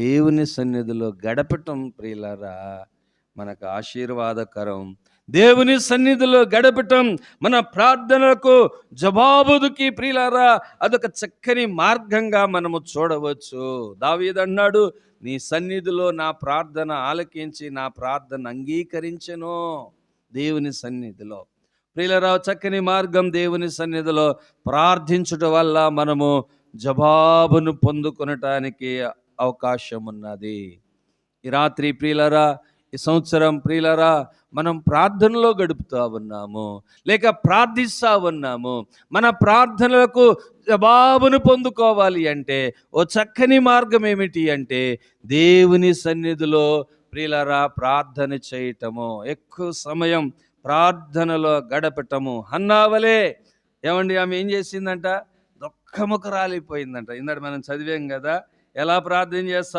దేవుని సన్నిధిలో గడపటం ప్రియులారా మనకు ఆశీర్వాదకరం. దేవుని సన్నిధిలో గడపటం మన ప్రార్థనలకు జవాబుదుకి ప్రియులారా అదొక చక్కని మార్గంగా మనము చూడవచ్చు. దావీదన్నాడు నీ సన్నిధిలో నా ప్రార్థన ఆలకించి నా ప్రార్థన అంగీకరించను. దేవుని సన్నిధిలో. ప్రియులరావు చక్కని మార్గం దేవుని సన్నిధిలో ప్రార్థించుట వల్ల మనము జవాబును పొందుకొనటానికి అవకాశం ఉన్నది ఈ రాత్రి ప్రియులరా ఈ సంవత్సరం ప్రియులరా మనం ప్రార్థనలో గడుపుతా ఉన్నాము. లేక ప్రార్థిస్తా ఉన్నాము. మన ప్రార్థనలకు జవాబును పొందుకోవాలి అంటే ఓ చక్కని మార్గం ఏమిటి అంటే దేవుని సన్నిధిలో ప్రియులరా ప్రార్థన చేయటము. ఎక్కువ సమయం ప్రార్థనలో గడపటము. అన్నావలే ఏమండి ఆమె ఏం చేసిందంట? దుఃఖముఖ రాలిపోయిందంట. ఇందాక మనం చదివాం కదా ఎలా ప్రార్థన చేస్తావు?